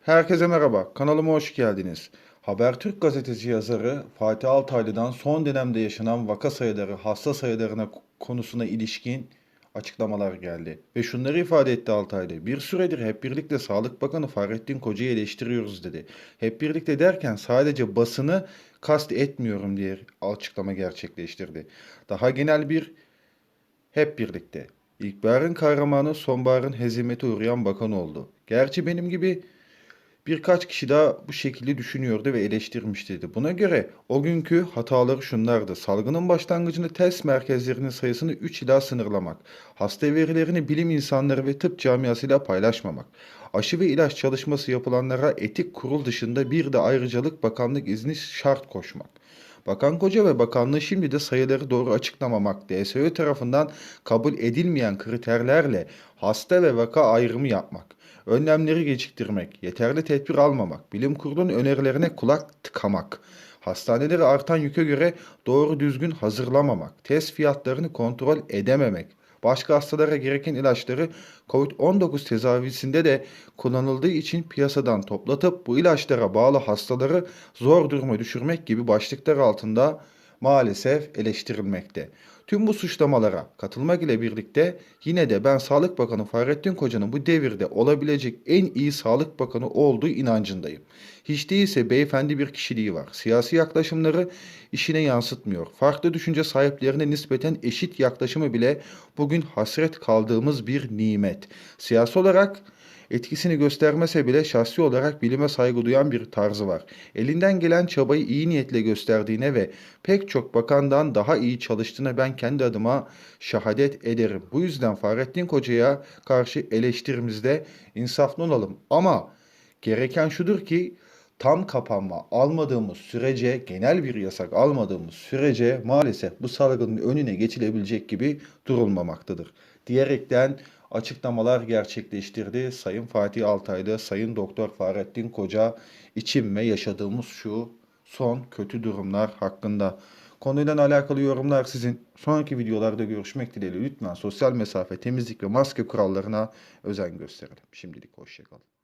Herkese merhaba, kanalıma hoş geldiniz. Habertürk gazetesi yazarı Fatih Altaylı'dan son dönemde yaşanan vaka sayıları, hasta sayılarına konusuna ilişkin açıklamalar geldi. Ve şunları ifade etti Altaylı. Bir süredir hep birlikte Sağlık Bakanı Fahrettin Koca'yı eleştiriyoruz dedi. Hep birlikte derken sadece basını kast etmiyorum diye açıklama gerçekleştirdi. Daha genel bir hep birlikte. İlkbaharın kahramanı sonbaharın hezimete uğrayan bakan oldu. Gerçi benim gibi birkaç kişi daha bu şekilde düşünüyordu ve eleştirmişti. Buna göre o günkü hataları şunlardı. Salgının başlangıcında test merkezlerinin sayısını 3 ila sınırlamak. Hasta verilerini bilim insanları ve tıp camiasıyla paylaşmamak. Aşı ve ilaç çalışması yapılanlara etik kurul dışında bir de ayrıcalık bakanlık izni şart koşmak. Bakan Koca ve bakanlığı şimdi de sayıları doğru açıklamamak, DSÖ tarafından kabul edilmeyen kriterlerle hasta ve vaka ayrımı yapmak, önlemleri geciktirmek, yeterli tedbir almamak, bilim kurulunun önerilerine kulak tıkamak, hastaneleri artan yüke göre doğru düzgün hazırlamamak, test fiyatlarını kontrol edememek, başka hastalara gereken ilaçları COVID-19 tedavisinde de kullanıldığı için piyasadan toplatıp bu ilaçlara bağlı hastaları zor duruma düşürmek gibi başlıklar altında maalesef eleştirilmekte. Tüm bu suçlamalara katılmak ile birlikte yine de ben Sağlık Bakanı Fahrettin Koca'nın bu devirde olabilecek en iyi Sağlık Bakanı olduğu inancındayım. Hiç değilse beyefendi bir kişiliği var. Siyasi yaklaşımları işine yansıtmıyor. Farklı düşünce sahiplerine nispeten eşit yaklaşımı bile bugün hasret kaldığımız bir nimet. Siyasi olarak etkisini göstermese bile şahsi olarak bilime saygı duyan bir tarzı var. Elinden gelen çabayı iyi niyetle gösterdiğine ve pek çok bakandan daha iyi çalıştığına ben kendi adıma şahadet ederim. Bu yüzden Fahrettin Koca'ya karşı eleştirimizde insaflı olalım. Ama gereken şudur ki tam kapanma almadığımız sürece, genel bir yasak almadığımız sürece maalesef bu salgının önüne geçilebilecek gibi durulmamaktadır. Diyerekten açıklamalar gerçekleştirdi Sayın Fatih Altaylı, Sayın Doktor Fahrettin Koca için ve yaşadığımız şu son kötü durumlar hakkında. Konuyla alakalı yorumlar sizin. Sonraki videolarda görüşmek dileğiyle lütfen sosyal mesafe, temizlik ve maske kurallarına özen gösterelim. Şimdilik hoşçakalın.